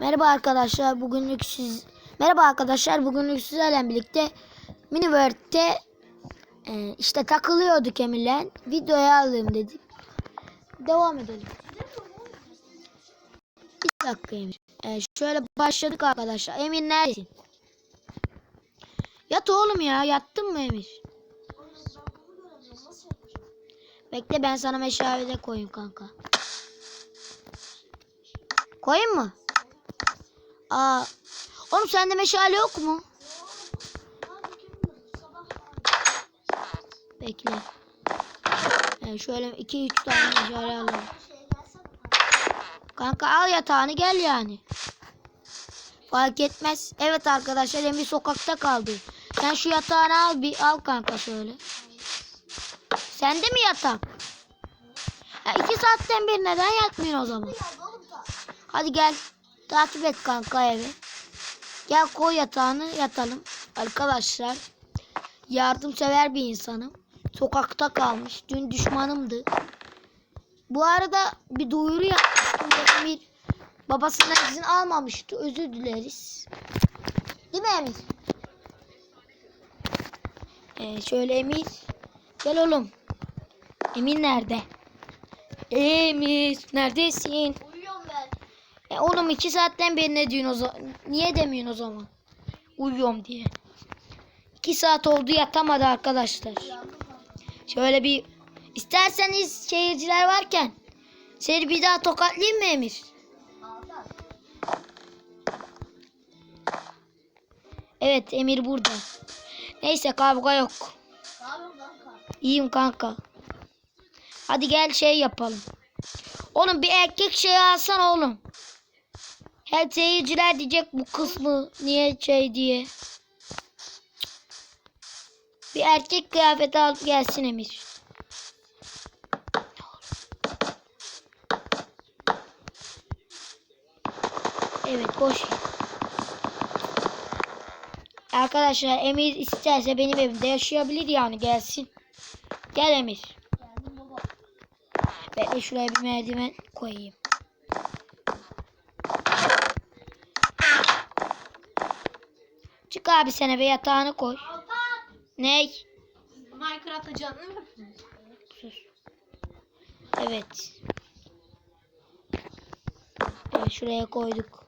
Merhaba arkadaşlar. Bugünlük siz Merhaba arkadaşlar. Bugünlük sizlerle birlikte Miniworld'te e, işte takılıyorduk Emir'le. Videoya alayım dedik. Devam edelim. Bir dakika Emir. E, şöyle başladık arkadaşlar. Emir neredesin? Yat oğlum ya. Yattın mı Emir? Bekle ben sana meşale de koyayım kanka. Koyayım mı? Aa. Oğlum sende meşale yok mu? Bekle. Yani şöyle 2-3 tane meşale alalım. Kanka al yatağını gel yani. Fark etmez. Evet arkadaşlar Emir sokakta kaldı. Sen şu yatağını al bir al kanka şöyle. Sende mi yatak? Ya iki saatten bir neden yatmıyorsun o zaman? Hadi gel. Takip et kanka evi. Gel koy yatağını yatalım. Arkadaşlar yardımsever bir insanım. Sokakta kalmış. Dün düşmanımdı. Bu arada bir duyuru yapmıştım. Emir babasından izin almamıştı. Özür dileriz. Değil mi Emir? Ee, şöyle Emir. Gel oğlum. Emir nerede? Emir neredesin? E oğlum iki saatten beri ne diyorsun o zaman? Niye demiyorsun o zaman? Uyuyorum diye. İki saat oldu yatamadı arkadaşlar. Şöyle bir isterseniz seyirciler varken seni bir daha tokatlayayım mı Emir? Evet Emir burada. Neyse kavga yok. İyiyim kanka. Hadi gel şey yapalım. Oğlum bir erkek şey alsan oğlum. Her seyirciler diyecek bu kısmı niye şey diye. Bir erkek kıyafeti alıp gelsin Emir. Evet boş. Arkadaşlar Emir isterse benim evimde yaşayabilir yani gelsin. Gel Emir. Baba. Bekle şuraya bir merdiven koyayım. Çık abi sen eve yatağını koy. Altan. Ney? Minecraft'ta canlı mı yapıyorsun? Sus. Evet. Evet şuraya koyduk.